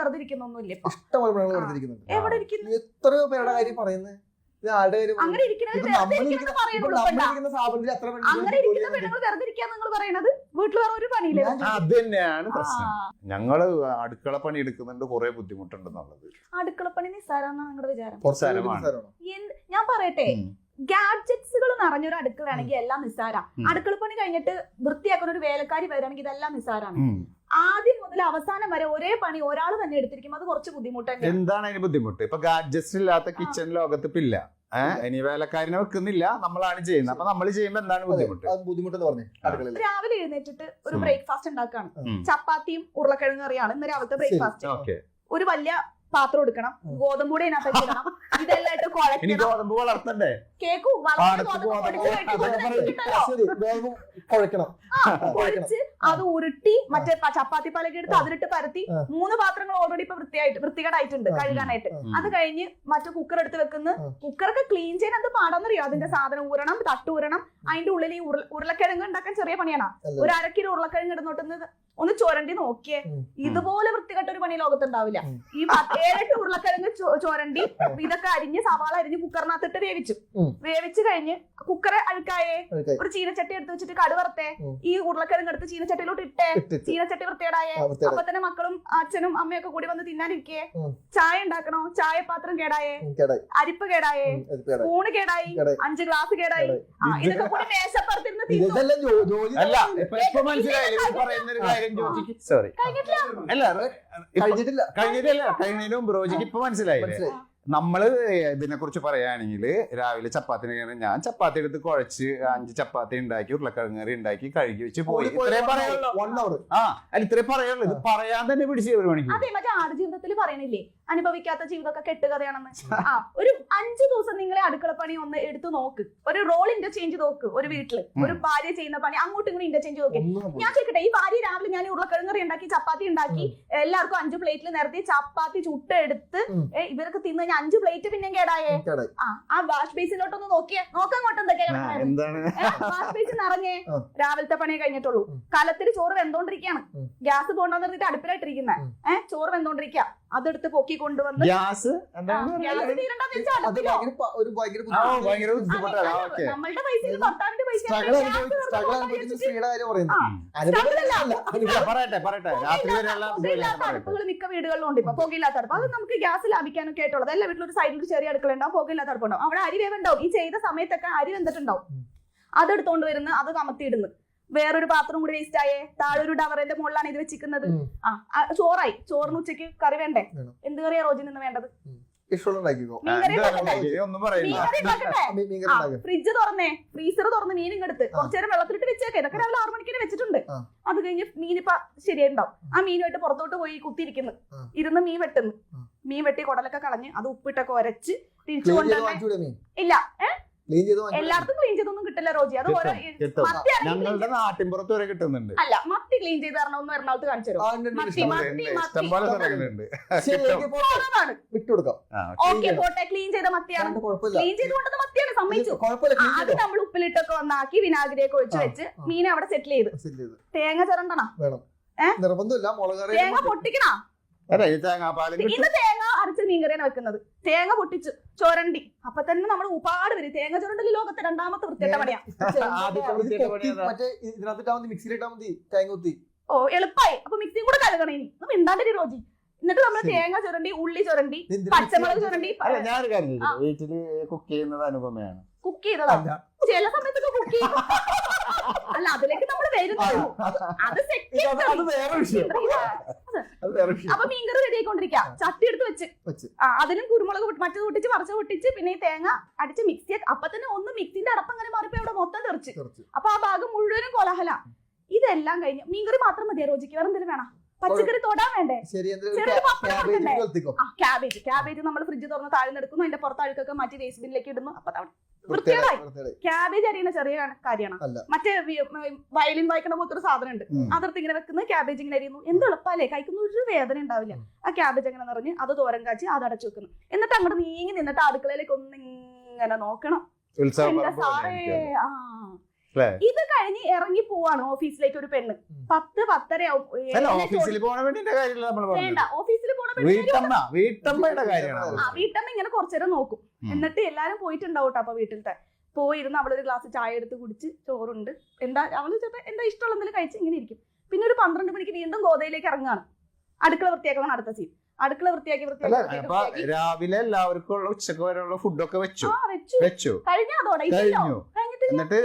വെറുതെ ഇരിക്കുന്നൊന്നുമില്ല ഇപ്പൊ. ഇഷ്ടംപോലെ പെണ്ണുങ്ങൾ ആ. വെറുതെ ഇരിക്കുന്നുണ്ട് എവിടെ ഇരിക്കുന്നു? എത്രയോ പേരുടെ കാര്യം പറയുന്നത്. ഇത് ആരുടെ കാര്യം അങ്ങനെ ഇരിക്കുന്നത് ഇപ്പൊ വെറുതെ നമ്മൾ ഇരിക്കുന്ന ഇപ്പൊ? സ്ഥാപനത്തിൽ എത്ര അങ്ങനെ ഇരിക്കുന്ന? പെണ്ണുങ്ങൾ വെറുതെ നിങ്ങൾ പറയണത്? വീട്ടിൽ വേറെ ഒരു പണിയില്ലേ? അത് തന്നെയാണ് പ്രശ്നം. ഞങ്ങൾ അടുക്കള പണി എടുക്കുന്നുണ്ട് കുറെ ബുദ്ധിമുട്ടുണ്ടെന്നുള്ളത്. അടുക്കളപ്പണി നിസ്സാരാന്നാ നിങ്ങളുടെ വിചാരം? പുറത്ത് ജോലി നിസ്സാരമാണ്. നിസ്സാരമാണോ? എന്ത്- ഞാൻ പറയട്ടെ. ഉം. ഗാഡ്ജറ്റ്സുകൾ നിറഞ്ഞൊരു അടുക്കളയാണെങ്കിൽ എല്ലാം നിസ്സാര. ഉം. അടുക്കളപ്പണി കഴിഞ്ഞിട്ട് വൃത്തിയാക്കുന്ന ഒരു വേലക്കാരി വരികയാണെങ്കിൽ ഇതെല്ലാം നിസ്സാരാണ്. ഉം. ആദ്യം മുതൽ അവസാനം വരെ ഒരേ പണി ഒരാൾ തന്നെ എടുത്തിരിക്കും. അത് കുറച്ച് ബുദ്ധിമുട്ട് എന്താണ് അതിന് ബുദ്ധിമുട്ട്? ഇപ്പൊ ഗാഡ്ജസ്റ്റ് ഇല്ലാത്ത കിച്ചൺ ലോകത്ത് ഇപ്പൊ ഇല്ല ഇനി വേലക്കാരനെ വെക്കുന്നില്ല. നമ്മളാണ് ചെയ്യുന്നത്. അപ്പൊ നമ്മൾ ചെയ്യുമ്പോ എന്താണ് ബുദ്ധിമുട്ട്? അത് ബുദ്ധിമുട്ടെന്ന് പറഞ്ഞേ രാവിലെ എഴുന്നേറ്റിട്ട് ഒരു ബ്രേക്ക്ഫാസ്റ്റ് ഉണ്ടാക്കാണ്. ചപ്പാത്തിയും ഉരുളക്കിഴങ്ങ് കറിയാണ്. ഇന്ന് രാവിലത്തെ ബ്രേക്ക്ഫാസ്റ്റ് ഓക്കെ. ഒരു വലിയ പാത്രം എടുക്കണം. ഗോതമ്പ് കൂടെ ഇടണം. ഇതെല്ലാം ഇട്ട് കുഴക്കണം ഗോതമ്പ് വളർത്തണ്ടേ? കേക്കും ഗോതമ്പ് കുഴക്കണം അത് ഉരുട്ടി മറ്റേ ചപ്പാത്തി പലക എടുത്ത്. അതിലിട്ട് പരത്തി മൂന്ന് പാത്രങ്ങൾ ഓൾറെഡി ഇപ്പൊ വൃത്തിയായിട്ട് വൃത്തികേടായിട്ടുണ്ട് കഴുകാനായിട്ട്. അത് കഴിഞ്ഞ് മറ്റേ കുക്കർ എടുത്ത് വെക്കുന്ന. കുക്കറൊക്കെ ക്ലീൻ ചെയ്യാൻ എന്ത് പാടാന്നറിയോ? അതിന്റെ സാധനം ഊരണം തട്ട് ഊരണം. അതിന്റെ ഉള്ളിൽ ഈ ഉരുളക്കിഴങ്ങ് ഉണ്ടാക്കാൻ ചെറിയ പണിയാണ്. ഒരു അരക്കിലോ ഉരുളക്കിഴങ്ങ് ഇടുന്നോട്ട് ഒന്ന് ചുരണ്ടി നോക്കിയേ. ഇതുപോലെ വൃത്തികെട്ട ഒരു പണി ലോകത്തുണ്ടാവില്ല. ഉണ്ടാവില്ല ഈ ഏഴെട്ട് ഉരുളക്കിഴങ്ങ് ചുരണ്ടി ഇതൊക്കെ അരിഞ്ഞ് സവാള അരിഞ്ഞ് കുക്കറിനകത്തിട്ട് വേവിച്ചു. വേവിച്ചു കഴിഞ്ഞ് കുക്കറെ അഴുക്കായേ. ഒരു ചീനച്ചട്ടി എടുത്ത് വെച്ചിട്ട് കടുവറത്തെ. ഈ ഉരുളക്കിഴങ്ങ് എടുത്ത് ചീനച്ചട്ടിയിലോട്ട് ഇട്ടേ. ചീനച്ചട്ടി വൃത്തികേടായേ. അപ്പൊ തന്നെ മക്കളും അച്ഛനും അമ്മയൊക്കെ കൂടി വന്ന് തിന്നാനിരിക്കേ. ചായ ഉണ്ടാക്കണോ? ചായപാത്രം കേടായേ. അരിപ്പ് കേടായേ. സ്പൂണ് കേടായി. അഞ്ച് ഗ്ലാസ് കേടായി. ഇതൊക്കെ കൂടി മേശപ്പുറത്തിരുന്ന് കഴിഞ്ഞിട്ടില്ല. കഴിഞ്ഞിട്ടില്ല. കഴിഞ്ഞിട്ടല്ല. കഴിഞ്ഞതിന് മുമ്പ് റോജിക്ക് ഇപ്പൊ മനസ്സിലായില്ലേ? മനസ്സിലായി ഇതിനെക്കുറിച്ച് ഇതിനെ കുറിച്ച് പറയുകയാണെങ്കിൽ രാവിലെ ചപ്പാത്തിന് ഞാൻ ചപ്പാത്തി എടുത്ത് കുഴച്ച് അഞ്ച് ചപ്പാത്തി ഉണ്ടാക്കി ഉരുളക്കിഴങ്ങ് കറി ഉണ്ടാക്കി കഴുകി വെച്ച് പോയി. ഇത്രയും പറയുള്ളൂ വൺ അവർ ആ അല്ല ഇത്രയും പറയുള്ളൂ ഇത് പറയാൻ തന്നെ പിടിച്ച് ഒരു മണിക്കൂർ. അതെ മറ്റേ ആടുജീവിതത്തിൽ പറയണില്ലേ അനുഭവിക്കാത്ത ജീവിതമൊക്കെ കെട്ടുകഥയാണെന്ന്. ആ. ഒരു അഞ്ചു ദിവസം നിങ്ങളെ അടുക്കളപ്പണി ഒന്ന് എടുത്തു നോക്ക്. ഒരു റോൾ ഇന്റർചേഞ്ച് നോക്ക് ഒരു വീട്ടിൽ ഒരു ഭാര്യ ചെയ്യുന്ന പണി അങ്ങോട്ടും ഇങ്ങോട്ടും ഇന്റർചേഞ്ച് നോക്ക്. ഞാൻ ചോദിക്കട്ടെ ഈ ഭാര്യ രാവിലെ ഞാൻ ഉരുളക്കിഴങ്ങ് കറി ഉണ്ടാക്കി ചപ്പാത്തി ഉണ്ടാക്കി എല്ലാവർക്കും അഞ്ചു പ്ലേറ്റിൽ നിരത്തി ചപ്പാത്തി ചുട്ട് എടുത്ത് ഇവർക്ക് തിന്ന് കഴിഞ്ഞാൽ അഞ്ചു പ്ലേറ്റ് പിന്നെ കേടായേ? ആ ആ വാഷ് ബേസിലോട്ടൊന്ന് നോക്കിയേ. നോക്കങ്ങോട്ട്? എന്താണ്? വാഷ് ബേസിൽ നിറഞ്ഞേ. രാവിലത്തെ പണിയെ കഴിഞ്ഞിട്ടുള്ളൂ. കലത്തിൽ ചോറ് വെന്തോണ്ടിരിക്കുകയാണ് ഗ്യാസ് പോകണ്ടെന്ന് പറഞ്ഞിട്ട് അടുപ്പിലായിട്ടിരിക്കുന്നത് ഏഹ് ചോറ് വെന്തോണ്ടിരിക്കുക അതെടുത്ത് പൊക്കി കൊണ്ടുവന്ന് ഗ്യാസ് നമ്മളുടെ ഭർത്താവിന്റെ പൈസ പറയട്ടെ പറയട്ടെ. അടുപ്പുകൾ മിക്ക വീടുകളിലും ഉണ്ട് ഇപ്പൊ പുകയില്ലാത്ത അടുപ്പ് അത് നമുക്ക് ഗ്യാസ് ലാഭിക്കാനൊക്കെ ആയിട്ടുള്ളത്. എല്ലാ വീട്ടിലും ഒരു സൈഡിൽ ഒരു ചെറിയ അടുക്കള ഉണ്ടാവും പുകയില്ലാത്ത അടുപ്പുണ്ടാവും അവിടെ അരി വേവുണ്ടാവും. ഈ ചെയ്ത സമയത്തൊക്കെ അരി വെന്തിട്ടുണ്ടാവും. അതെടുത്തോണ്ട് വരുന്ന അത് കമത്തിയിടുന്നു. വേറൊരു പാത്രം കൂടി വേസ്റ്റ് ആയേ. താഴെ ഒരു ടവറിന്റെ മുകളിലാണ് ഇത് വെച്ചിരിക്കുന്നത്. ആ ചോറായി. ചോറിന് ഉച്ചയ്ക്ക് കറി വേണ്ടേ? എന്ത് കറിയാ റോജിൽ നിന്ന് വേണ്ടത്? മീൻ മീൻ ഫ്രിഡ്ജ് തുറന്നേ. ഫ്രീസർ തുറന്ന് മീൻ ഇങ്ങെടുത്ത് ആ. കുറച്ചു നേരം വെള്ളത്തിലിട്ട് വെച്ചേക്കെ. ഇതൊക്കെ രാവിലെ ആറു മണിക്കിന് വെച്ചിട്ടുണ്ട്. അത് കഴിഞ്ഞ് മീനിപ്പ ശരിയുണ്ടാവും ആ മീനുമായിട്ട് പുറത്തോട്ട് പോയി കുത്തിയിരിക്കുന്നു. ഇരുന്ന് മീൻ വെട്ടുന്നു. മീൻ വെട്ടി കുടലൊക്കെ കളഞ്ഞ് അത് ഉപ്പിട്ടൊക്കെ ഒരച്ച് തിരിച്ചു കൊണ്ടുവന്നു ഇല്ല മീൻ? ഇല്ല. ക്ലീൻ ചെയ്ത്? എല്ലായിടത്തും ക്ലീൻ ചെയ്തൊന്നും കിട്ടില്ല റോജി. അത് ഓരോ. മത്തി ഞങ്ങളുടെ നാട്ടിൻപുറത്ത് വരെ കിട്ടുന്നുണ്ട്. അല്ല മത്തി ക്ലീൻ ചെയ്ത് തരണമെന്ന് എറണാകുളത്ത് കാണിച്ചു വിട്ടുകൊടുക്കാം ഓക്കെ പോട്ടെ. ക്ലീൻ ചെയ്ത മത്തിയാണ്. ക്ലീൻ ചെയ്ത് കൊണ്ടത് മത്തിയാണ്. സമ്മതിച്ചു. അത് നമ്മൾ ഉപ്പിലിട്ടൊക്കെ വന്നാക്കി വിനാഗിരിയൊക്കെ ഒഴിച്ച് വെച്ച്. മീനെ അവിടെ സെറ്റിൽ ചെയ്ത്. തേങ്ങ ചിരണ്ടണം. വേണം. നിർബന്ധമില്ല. മുളക് തേങ്ങ പൊട്ടിക്കണ? ഇന്ന് തേങ്ങ അരച്ച മീൻകറിയാണ് വെക്കുന്നത്. തേങ്ങ പൊട്ടിച്ചു ചോരണ്ടി. അപ്പൊ തന്നെ നമ്മൾ ഒരുപാട് പേര് തേങ്ങ ചുരണ്ടൽ ലോകത്തെ രണ്ടാമത്തെ വൃത്തിയുടെ പണിയാ. മറ്റേ ഇതിനകത്തിട്ടാ മതി മതി തേങ്ങ കുത്തി. ഓ എളുപ്പമായി അപ്പൊ മിക്സിയും കൂടെ കലകണം ഇനി. ഒന്നും മിണ്ടാണ്ടിരി റോജി. എന്നിട്ട് നമ്മൾ തേങ്ങ ചുരണ്ടി ഉള്ളി ചുരണ്ടി പച്ചമുളക് ചുരണ്ടി ഞാനൊരു കാര്യം? വീട്ടിൽ കുക്ക് ചെയ്യുന്നത് അനുപമയാണ്. കുക്ക് ചെയ്തതാണ് ചില സമയത്തൊക്കെ കുക്ക് ചെയ്യും. അല്ല അതിലേക്ക് നമ്മൾ വരുന്നുള്ളൂ അത് അപ്പൊ മീൻകറി റെഡി ആയിക്കൊണ്ടിരിക്കുക ചട്ടി എടുത്ത് വെച്ച്. അതിലും അതിനും കുരുമുളക് മറ്റു മറ്റത് പൊട്ടിച്ച് പറിച്ച് പൊട്ടിച്ച് പിന്നെ ഈ തേങ്ങ അടിച്ച് മിക്സി അപ്പൊ തന്നെ ഒന്ന് മിക്സിന്റെ അടപ്പ് അങ്ങനെ മാറിപ്പോ ഇവിടെ മൊത്തം തെറിച്ച്. അപ്പൊ ആ ഭാഗം മുഴുവനും കോലാഹല. ഇതെല്ലാം കഴിഞ്ഞ് മീൻകറി മാത്രം മതിയോ റോജിക്ക്? വേറെ എന്തെങ്കിലും വേണം? പച്ചക്കറി തൊടാൻ വേണ്ടേ? Cabbage cabbage. നമ്മൾ ഫ്രിഡ്ജ് തുറന്ന് താഴ്ന്നെടുക്കുന്നു. അതിന്റെ പുറത്ത് അഴുക്കൊക്കെ മാറ്റി വേസ്റ്റ് ബിന്നിലേക്ക് ഇടുന്നു. അപ്പൊ വൃത്തികേടായി ക്യാബേജ് അറിയുന്ന ചെറിയ കാര്യമാണ്. മറ്റേ വയലിൻ വായിക്കണ പോലത്തെ ഒരു സാധനം ഉണ്ട്. അതിർത്ത് ഇങ്ങനെ വെക്കുന്നത് ക്യാബേജ് ഇങ്ങനെ അരിയുന്നു. എന്ത് എളുപ്പല്ലേ കഴിക്കുന്ന ഒരു വേദന ഉണ്ടാവില്ല. ആ ക്യാബേജ് അങ്ങനെ നിറഞ്ഞ് അത് തോരൻ കാച്ചി അത് അടച്ചു വെക്കുന്നു. എന്നിട്ട് അങ്ങോട്ട് നീങ്ങി നിന്നിട്ട് അടുക്കളയിലേക്ക് ഒന്ന് ഇങ്ങനെ നോക്കണം? ഇത് കഴിഞ്ഞ് ഇറങ്ങി പോവാണ് ഓഫീസിലേക്ക് ഒരു പെണ്ണ്. പത്ത് പത്തര ഓഫീസിൽ കാര്യമില്ല നമ്മൾ വേണ്ട ഓഫീസിൽ പോണ വീട്ടമ്മ വീട്ടമ്മയുടെ കാര്യമാണ് വീട്ടമ്മ ഇങ്ങനെ കുറച്ചേരം നോക്കും. എന്നിട്ട് എല്ലാരും പോയിട്ടുണ്ടാവും കേട്ടോ അപ്പൊ വീട്ടിലത്തെ. പോയിരുന്ന് അവളൊരു ഗ്ലാസ് ചായ എടുത്ത് കുടിച്ച് ചോറുണ്ട്. എന്താ അവൾ ചിലപ്പോ എന്താ ഇഷ്ടമുള്ള എന്തെങ്കിലും കഴിച്ച് ഇങ്ങനെ ഇരിക്കും. പിന്നെ ഒരു പന്ത്രണ്ട് മണിക്ക് വീണ്ടും ഗോതയിലേക്ക് ഇറങ്ങാണ്. അടുക്കള വൃത്തിയാക്കണം അടുത്ത സീൻ അടുക്കള വൃത്തിയാക്കി വൃത്തിയാക്കി രാവിലെ എല്ലാവർക്കും ഉള്ള ഉച്ചയ്ക്ക് വരെയുള്ള ഫുഡൊക്കെ വെച്ചു. വെച്ചു. അതോടെ കഴിഞ്ഞു എന്നിട്ട്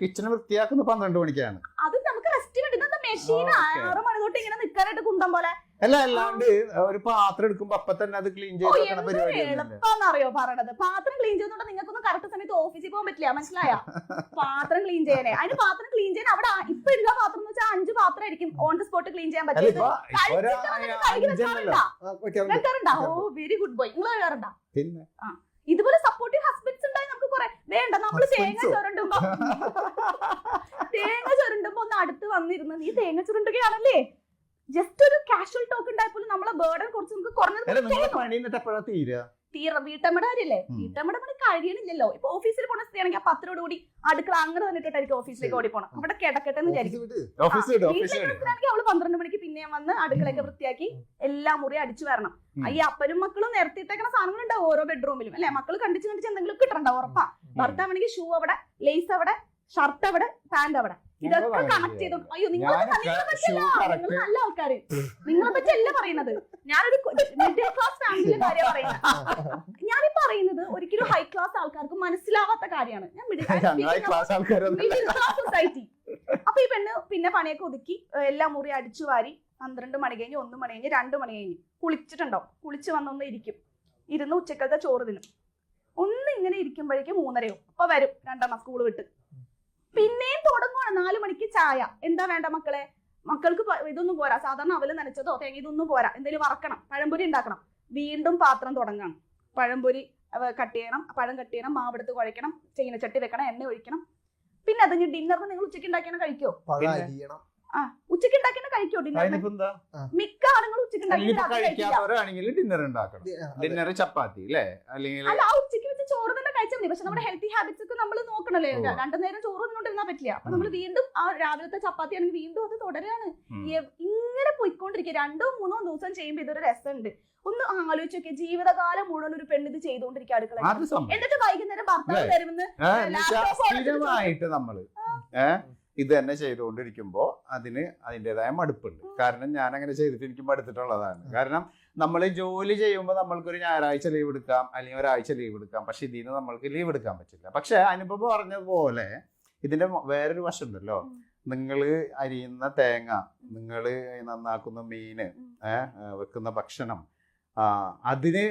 കിച്ചൺ വൃത്തിയാക്കുന്ന പന്ത്രണ്ട് മണിക്കാണ്. അത് നമുക്ക് റെസ്റ്റ് കിട്ടുന്നത് മെഷീൻ ആറ് മണി തൊട്ട് ഇങ്ങനെ നിക്കാനായിട്ട് കുന്തം പോലെ. അല്ല അല്ലാണ്ട് ഒരു പാത്രം എടുക്കുമ്പോ അപ്പൊ തന്നെ അത് ക്ലീൻ ചെയ്ത് വെക്കണ പരിപാടി. എളുപ്പാന്നറിയോ പറയണത്? പാത്രം ക്ലീൻ ചെയ്യുന്നോണ്ട് നിങ്ങൾക്കൊന്നും കറക്റ്റ് സമയത്ത് ഓഫീസിൽ പോകാൻ പറ്റില്ല മനസ്സിലായ? പാത്രം ക്ലീൻ ചെയ്യാനേ. അതിന് പാത്രം ക്ലീൻ ചെയ്യാൻ അവിടെ ഇപ്പൊ ഉള്ള പാത്രം എന്ന് വെച്ചാൽ അഞ്ച് പാത്രം ആയിരിക്കും ഓൺ ദി സ്പോട്ട് ക്ലീൻ ചെയ്യാൻ പറ്റില്ല ഓ വെരി ഗുഡ് ബോയ് നിങ്ങൾ കയറുണ്ടാ പിന്നെ? ഇതുപോലെ സപ്പോർട്ടീവ് ഹസ്ബൻഡ്സ് ഉണ്ടായി നമുക്ക് കുറെ വേണ്ട നമ്മൾ തേങ്ങ? ചുരണ്ടുമ്പോ തേങ്ങ ചുരണ്ടുമ്പോ ഒന്ന് അടുത്ത് വന്നിരുന്നു നീ തേങ്ങ ചുരണ്ടുകയാണല്ലേ? ജസ്റ്റ് ഒരു കാഷ്വൽ ടോക്ക് ഉണ്ടായപ്പോലും നമ്മളെ ബേർഡൻ കുറച്ച് നമുക്ക് കുറഞ്ഞത് വീട്ടമ്മടാരില്ലേ തീറ വീട്ടമ്മയുടെ കാര്യല്ലേ ഉം. വീട്ടമ്മയുടെ പണി കഴിയണില്ലല്ലോ. ഇപ്പൊ ഓഫീസിൽ പോണ സ്ത്രീയാണെങ്കിൽ ആ പത്തിനോട് കൂടി അടുക്കള അങ്ങനെ തന്നിട്ടായിരിക്കും ഓഫീസിലേക്ക് ഓടി പോണം അവിടെ കിടക്കട്ടെ എന്ന് വിചാരിക്കും. അവൾ പന്ത്രണ്ട് മണിക്ക് പിന്നെയും വന്ന് അടുക്കളയൊക്കെ വൃത്തിയാക്കി എല്ലാ മുറി അടിച്ചു വരണം. ഈ അപ്പനും മക്കളും നിരത്തിയിട്ടേക്കണ സാധനങ്ങളുണ്ടാവും ഓരോ ബെഡ്റൂമിലും അല്ലെ? മക്കൾ കണ്ടിച്ച് കണ്ടിച്ച് എന്തെങ്കിലും കിട്ടണ്ടാവും ഉറപ്പാ. ഭർത്താവണെങ്കിൽ ഷൂ അവിടെ ലേസ് അവിടെ ഷർട്ട് അവിടെ പാന്റ് അവിടെ. ഇതൊക്കെ കണക്ട് ചെയ്തോ. അയ്യോ നിങ്ങൾ നല്ല ആൾക്കാര്. നിങ്ങളെ പറ്റി അല്ല പറയുന്നത്. ഞാനൊരു മിഡിൽ ക്ലാസ് ഫാമിലിയുടെ കാര്യം പറയുന്നത്. ഞാൻ പറയുന്നത് ഒരിക്കലും ഹൈ ക്ലാസ് ആൾക്കാർക്ക് മനസ്സിലാവാത്ത കാര്യമാണ്. ഞാൻ മിഡിൽ ക്ലാസ് സൊസൈറ്റി അപ്പൊ ഈ പെണ്ണ് പിന്നെ പണിയൊക്കെ ഒതുക്കി എല്ലാ മുറി അടിച്ചു വാരി പന്ത്രണ്ട് മണി കഴിഞ്ഞ് ഒന്ന് മണി കഴിഞ്ഞ് രണ്ട് മണി കഴിഞ്ഞ് കുളിച്ചിട്ടുണ്ടോ കുളിച്ച് വന്നൊന്ന് ഇരിക്കും. ഇരുന്ന് ഉച്ചക്കത്തെ ചോറ് തിന്നും. ഒന്ന് ഇങ്ങനെ ഇരിക്കുമ്പോഴേക്കും മൂന്നരയോ അപ്പൊ വരും. രണ്ടെണ്ണം സ്കൂൾ വിട്ട്. പിന്നെയും തുടങ്ങുവാണ്. നാല് മണിക്ക് ചായ. എന്താ വേണ്ട മക്കളെ? മക്കൾക്ക് ഇതൊന്നും പോരാ. സാധാരണ അവൽ നനച്ചതോ തേങ്ങ ഇതൊന്നും പോരാ. എന്തെങ്കിലും വറക്കണം. പഴംപൊരി ഉണ്ടാക്കണം. വീണ്ടും പാത്രം തുടങ്ങണം. പഴംപൊരി കട്ട് ചെയ്യണം. പഴം കട്ട് ചെയ്യണം. മാവെടുത്ത് കുഴയ്ക്കണം. ചീനച്ചട്ടി വെക്കണം. എണ്ണ ഒഴിക്കണം. പിന്നെ അത് ഡിന്നറിന് നിങ്ങൾ ഉച്ചയ്ക്ക് ഉണ്ടാക്കിയാണ് കഴിക്കോ? ആ ഉച്ചയ്ക്ക് ഉണ്ടാക്കിയാണ് കഴിക്കോ ഡിന്നർ മിക്ക ആളുകളും ഉച്ചയ്ക്ക് ഉണ്ടാക്കി. ഡിന്നർ ചപ്പാത്തി അല്ലേ? അല്ലെങ്കിൽ അല്ല ആ ഉച്ചയ്ക്ക് വെച്ച് ചോറ് തന്നെ കഴിച്ചാൽ മതി പക്ഷെ നമ്മുടെ ഹെൽത്തി ഹാബിറ്റ്സ് ഒക്കെ നമ്മൾ നോക്കണല്ലേ? രണ്ടു നേരം ചോറ് തിന്നോണ്ടിരുന്നാ പറ്റില്ല. അപ്പൊ നമ്മൾ വീണ്ടും ആ രാവിലത്തെ ചപ്പാത്തി ആണെങ്കിൽ വീണ്ടും അത് തുടരാണ്. ഇങ്ങനെ പോയിക്കൊണ്ടിരിക്കുക. രണ്ടോ മൂന്നോ ദിവസം ചെയ്യുമ്പോൾ ഇതൊരു രസമുണ്ട്. ഒന്ന് ആലോചിച്ച് നോക്കിയ ജീവിതകാലം മുഴുവൻ ഒരു പെണ്ണ് ഇത് ചെയ്തുകൊണ്ടിരിക്കുക അടുക്കള എന്നിട്ട് വൈകുന്നേരം ഭർത്താവ് നമ്മൾ ഇത് തന്നെ ചെയ്തുകൊണ്ടിരിക്കുമ്പോ അതിന് അതിന്റെതായ മടുപ്പുണ്ട്. കാരണം ഞാൻ അങ്ങനെ ചെയ്തിട്ട് എനിക്ക് മടുത്തിട്ടുള്ളതാണ്. കാരണം നമ്മൾ ജോലി ചെയ്യുമ്പോൾ നമ്മൾക്കൊരു ഞായറാഴ്ച ലീവ് എടുക്കാം അല്ലെങ്കിൽ ഒരാഴ്ച ലീവ് എടുക്കാം. പക്ഷെ ഇതിൽ നിന്ന് നമ്മൾക്ക് ലീവ് എടുക്കാൻ പറ്റില്ല. പക്ഷെ അനുഭവം പോലെ ഇതിന്റെ വേറൊരു വശം ഉണ്ടല്ലോ നിങ്ങൾ അരിയുന്ന തേങ്ങ നിങ്ങൾ നന്നാക്കുന്ന മീന് വെക്കുന്ന ഭക്ഷണം അതിന്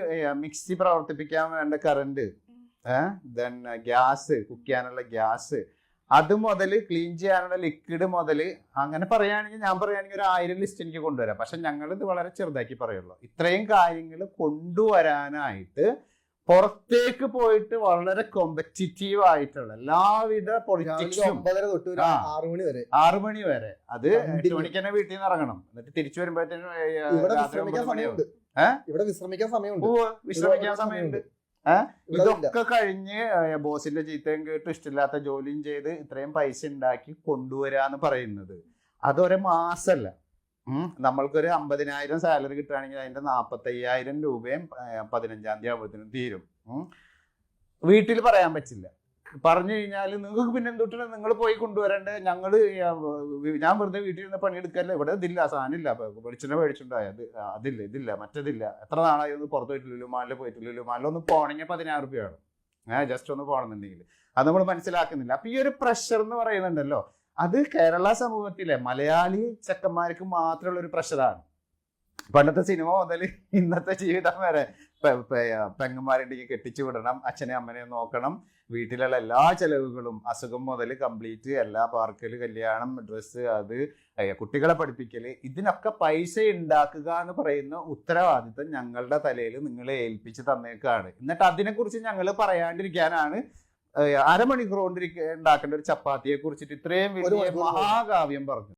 മിക്സി പ്രവർത്തിപ്പിക്കാൻ വേണ്ട കറണ്ട് ദെൻ ഗ്യാസ് കുക്ക് ചെയ്യാനുള്ള ഗ്യാസ് അത് മുതൽ ക്ലീൻ ചെയ്യാനുള്ള ലിക്വിഡ് മുതൽ അങ്ങനെ പറയുകയാണെങ്കിൽ ഞാൻ പറയുകയാണെങ്കിൽ ഒരു ആയിരം ലിസ്റ്റ് എനിക്ക് കൊണ്ടുവരാം. പക്ഷെ ഞങ്ങൾ ഇത് വളരെ ചെറുതാക്കി പറയുള്ളൂ. ഇത്രയും കാര്യങ്ങൾ കൊണ്ടുവരാനായിട്ട് പുറത്തേക്ക് പോയിട്ട് വളരെ കോമ്പറ്റിറ്റീവ് ആയിട്ടുള്ള എല്ലാവിധ പൊളിറ്റിക്സും ആറു മണി വരെ. ആറു മണി വരെ. അത്. എട്ട് മണിക്ക് തന്നെ വീട്ടിൽ നിന്ന് ഇറങ്ങണം. എന്നിട്ട് തിരിച്ചു വരുമ്പോഴത്തേനും ഇവിടെ വിശ്രമിക്കാൻ സമയമുണ്ട്. വിശ്രമിക്കാൻ സമയമുണ്ട്. ഇതൊക്കെ കഴിഞ്ഞ് ബോസിന്റെ ചീത്തയും കേട്ട് ഇഷ്ടമില്ലാത്ത ജോലിയും ചെയ്ത് ഇത്രയും പൈസ ഉണ്ടാക്കി കൊണ്ടുവരാന്ന് പറയുന്നത്. അതൊരു മാസല്ല. ഉം. നമ്മൾക്കൊരു അമ്പതിനായിരം സാലറി കിട്ടുകയാണെങ്കിൽ അതിന്റെ നാപ്പത്തയ്യായിരം രൂപയും പതിനഞ്ചാം തീയതി ആകുമ്പോഴത്തേനും തീരും. വീട്ടിൽ പറയാൻ പറ്റില്ല. പറഞ്ഞു കഴിഞ്ഞാൽ നിങ്ങൾക്ക് പിന്നെ എന്തൊട്ട് നിങ്ങൾ പോയി കൊണ്ടുവരണ്ടേ? ഞങ്ങൾ ഞാൻ വെറുതെ വീട്ടിൽ നിന്ന് പണിയെടുക്കല്ല? ഇവിടെ ഇതില്ല സാധനമില്ല. വെളിച്ചെണ്ണ മേടിച്ചിട്ടുണ്ടായി. അത് അതില്ല ഇതില്ല മറ്റതില്ല. എത്ര നാളായി ഒന്ന് പുറത്ത് പോയിട്ടില്ലല്ലോ മാലിൽ പോയിട്ടില്ലല്ലോ മാലിൽ ഒന്ന് പോകണമെങ്കിൽ പതിനായിരം രൂപയാണ് ഏഹ് ജസ്റ്റ് ഒന്ന് പോകണമെന്നുണ്ടെങ്കിൽ. അത് നമ്മൾ മനസ്സിലാക്കുന്നില്ല. അപ്പൊ ഈ ഒരു പ്രഷർ എന്ന് പറയുന്നുണ്ടല്ലോ അത് കേരള സമൂഹത്തിലെ മലയാളി ചെക്കന്മാർക്ക് മാത്രമുള്ള ഒരു പ്രഷറാണ് പണ്ടത്തെ സിനിമ മുതൽ ഇന്നത്തെ ജീവിതം വരെ പെങ്ങന്മാരുണ്ടെങ്കിൽ കെട്ടിച്ചു വിടണം അച്ഛനെ അമ്മനെ നോക്കണം. വീട്ടിലുള്ള എല്ലാ ചെലവുകളും അസുഖം മുതൽ കംപ്ലീറ്റ് എല്ലാ പാർക്കൽ കല്യാണം ഡ്രസ്സ് അത് കുട്ടികളെ പഠിപ്പിക്കൽ ഇതിനൊക്കെ പൈസ ഉണ്ടാക്കുക എന്ന് പറയുന്ന ഉത്തരവാദിത്തം ഞങ്ങളുടെ തലയിൽ നിങ്ങൾ ഏൽപ്പിച്ച് തന്നേക്കാണ്. എന്നിട്ട് അതിനെക്കുറിച്ച് ഞങ്ങൾ പറയാണ്ടിരിക്കാനാണ് അരമണിക്കൂർ കൊണ്ടിരിക്ക ഉണ്ടാക്കേണ്ട ഒരു ചപ്പാത്തിയെ കുറിച്ചിട്ട് ഇത്രയും വലിയ മഹാകാവ്യം പറഞ്ഞു.